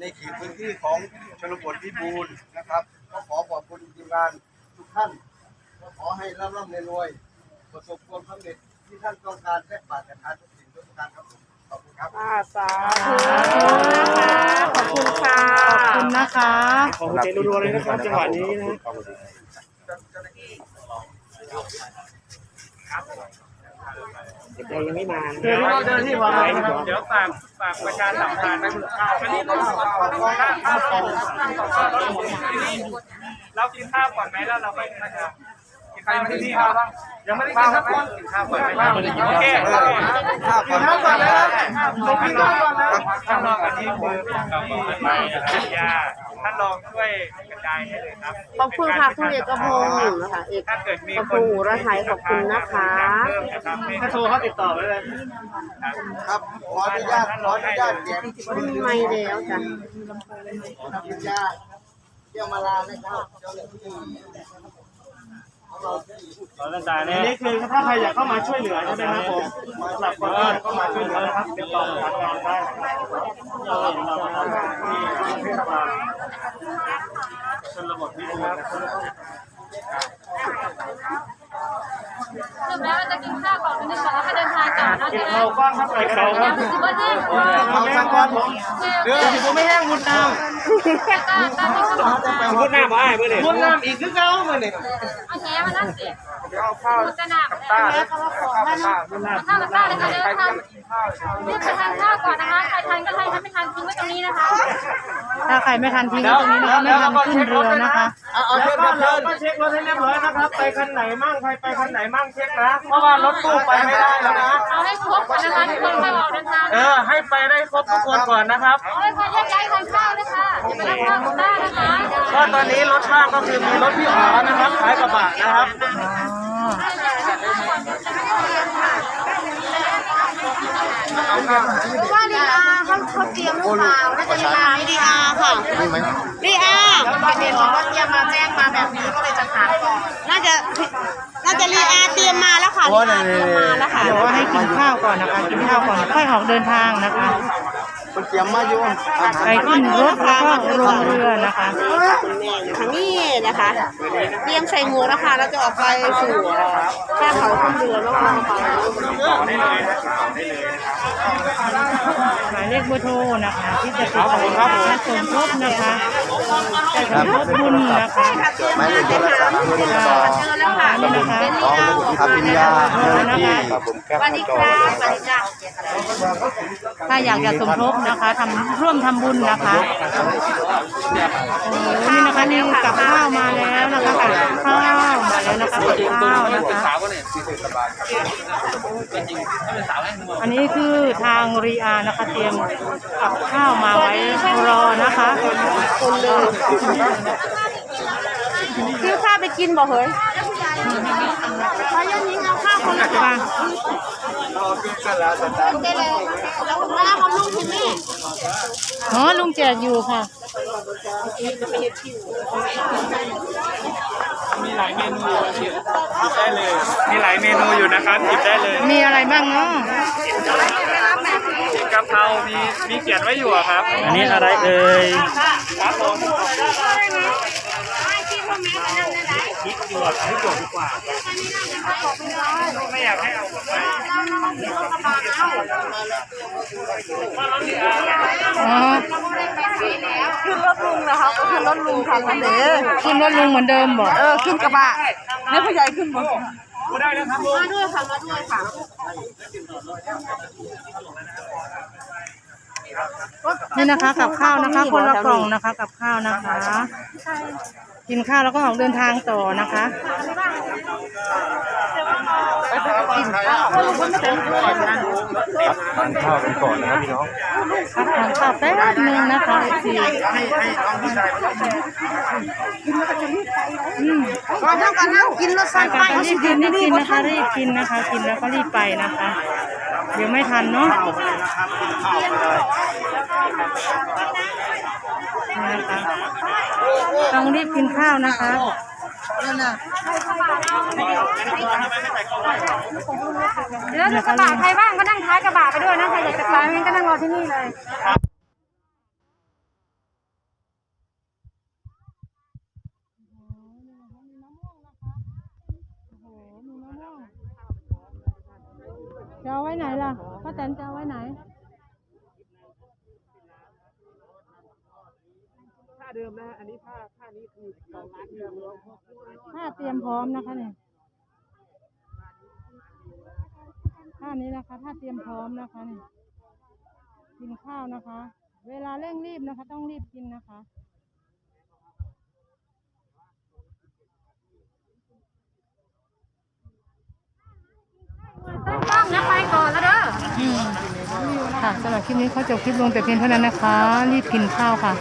ในเขตพื้นที่ของชนบทพิบูรณ์นะครับก็ขอขอบคุณทีมงานทุกท่านก็ขอให้ร่ำร่ำรวยๆประสบความสำเร็จที่ท่านต้องการและปรารถนาทุกสิ่งทุกประการครับผมขอบคุณครับอ่าสาธุนะคะขอบคุณค่ะขอบคุณนะคะขอหัวใจรัวๆเลยนะครับจังหวะนี้นะ เด็กยังไม่มาเดี๋ยวเจ้าหน้าที่วางไว้นะครับเดี๋ยวฝากฝากประชาสัมพันธ์อันนี้เราเรากินข้าวก่อนไหมแล้วเราไปนะครับกินข้าที่นี่ครับยังไม่ได้กินครับกินข้าวก่อนโอเคกินข้าวก่อนแล้วลงกินข้าวก่อนแล้วท่านองอันนี้คือเราเปิดไปนะครับยา ท่านรองช่วยกระจายให้เลยครับขอบคุณค่ะคุณเอกพงศ์นะคะเอกถ้าเกิดมีกระคพนงศ์อุรไทยขอบคุณนะคะเพิ่มนะครับให้ถ้าโทรเขาติดต่อไปเลยครับขออนุญาตขออนุญาตแจกไม่แล้วจ้ะทำพิญญาเที่ยวมาลานะครับเจ้าหน้าที่ของเราที่อันนี้คือถ้าใครอยากเข้ามาช่วยเหลือใช่ไหมครับผมสำหรับคนที่เข้ามาช่วยเหลือนะครับติดต่อทางงานได้เราเห็ นเรานะครับที่เทศบาลชนบทพิบูลนะครับสรุปแล้วจะกินข้าวก่อนนิดนึงก่อนแล้วก็เดินทางต่อนะเก็บจะได้เขาก้อนครับใส่เขาครับถือว่าแห้งเอาสักก้อนผมเดี๋ยวผมไม่แห้งมุดน้ตามตามที่เขาบอกมาำมุดน้ำมาให้เมื่อไหร่มุดน้ำอีกคือเก่าเมื่อไหร่เอาแหมานั่นสิ เอาข้าวมันจะหนักต้าเลยข้าวต้าข้าวกับข้าวเลยค่ะเดินทางรีบไปทานข้าวก่อนนะคะใครทานก็ทานถ้าไม่ทานทิ้งไว้ตรงนี้นะคะถ้าใครไม่ทันทิ้งไว้ตรงนี้นะคะไม่ทันขึ้นเรือนะคะเอาเอาเช็คครับเราก็เช็ครถให้เรียบร้อยนะครับ ไปคันไหนมั่งใครไปคันไหนมั่งเช็คนะเพราะว่ารถตู้ไปไม่ได้แล้วนะเอาให้ครบก่อนนะคะทุกคนมาออกเดินทางเออให้ไปได้ครบทุกคนก่อนนะครับเอาให้คนแยกย้ายทานข้าวด้วยค่ะอย่าไปรับข้าวกับบ้านนะคะก็ตอนนี้รถว่างก็คือมีรถพี่อ๋อนะครับขายกระบะนะครับ อ๋อ ว่าดีอาเขาเขาเตรียมหรือเปล่าน่าจะดีอาดีอาค่ะนี่ไหมดีอาเห็นบอกว่าเตรียมมาแจ้งมาแบบนี้ก็เลยจะถามก่อนน่าจะน่าจะรีอาเตรียมมาแล้วค่ะรีอาเตรียมมาแล้วค่ะเดี๋ยวว่าให้กินข้าวก่อนนะคะ กินข้าวก่อนค่อยออกเดินทางนะคะ มันเตรียมมาอยู่อาหารไปขึ้นรถแล้วก็ลงเรือนะคะแม่งนี่นะคะ เตรียมใส่หมวกนะคะแล้วจะออกไปสู่แค่เขาขึ้นเรือแล้วก็ลงไป หมายเลขเบอร์โทรนะคะที่จะติดต่อและสมทบนะคะจะสมทบทุนนะคะหมายเลขโทรศัพท์เบอร์ติดต่อเจอแล้วค่ะนี่นะคะของอภิญญาเจ้าหน้าที่ครับผมแคปสวัสหดีน้าจคอรับสวัสดีจ้าถ้าอยากจะสมทบนะคะทำร่วมทำบุญนะคะโอ้นี่นะคะนี่กับข้าวมาแล้วนะคะกับข้าวมาแล้วนะคะกับข้าว นะคะอันนี้คือทางรีอานะคะเตรียมกับข้าวมาไว้รอนะคะคนเลยซื้อข้าวไปกินบ่เฮ้ยพายันยิงเอาข้าวคนละค่ะได้เลยแล้วมาของลูกคุณแม่อ๋อลุงแจกอยู่ค่ะ มีหลายเมนูอยู่หยิบได้เลย มีหลายเมนูอยู่นะครับหยิบได้เลยมีอะไรบ้างเนาะกะเพรามีมีเขียนไว้อยู่อะครับอันนี้อะไรเอ่ยครับผมพริกหยวกพริกหยวกดีกว่าไม่อยากให้เอากลับไปอ๋อ ขึ้นรถลุงนะคะขึ้นรถลุงค่ะคันเด้อขึ้นรถลุงเหมือนเดิมบ่เออขึ้นกระบะนี่ผู้ใหญ่ขึ้นบ่พูดได้นะครับลุงมาด้วยค่ะมาด้วยค่ะนี่นะคะกับข้าวนะคะคนละกล่องนะคะกับข้าวนะคะ กินข้าวแล้วก็ออกเดินทางต่อนะคะ ทานข้าวกันก่อนนะครับพี่น้องพักทานข้าวแป๊บนึงนะคะสีให้ให้น้องผู้ชายอืมก่อนเท่ากันนะกินรถไฟไปไปกันรีบกินรีบกินนะคะรีบกินนะคะ กินแล้วก็รีบไปนะคะ เดี๋ยวไม่ทันเนาะนะคะต้องรีบกินข้าวนะคะนั่นน่ะ แล้วดูกระบะใครบ้างก็นั่งท้ายกระบะไปด้วยนะใครอยากจะไปงั้นก็นั่งรอที่นี่เลยจะเอาไว้ไหนล่ะพ่อแตนจะเอาไว้ไหนผ้าเดิมนะอันนี้ผ้าผ้านี้คือผ้าเตรียมพร้อมนะคะเนี่ยานี้นะคะ ถ้าเตรียมพร้อมนะคะเนี่ยกินข้าวนะคะ เวลาเร่งรีบนะคะ ต้องรีบกินนะคะต้องนะไปก่อนแล้วเด้อค่ะสำหรับคลิปนี้เขาจบคลิปลงแต่เพียงเท่านั้นนะคะ รีบกินข้าวค่ะ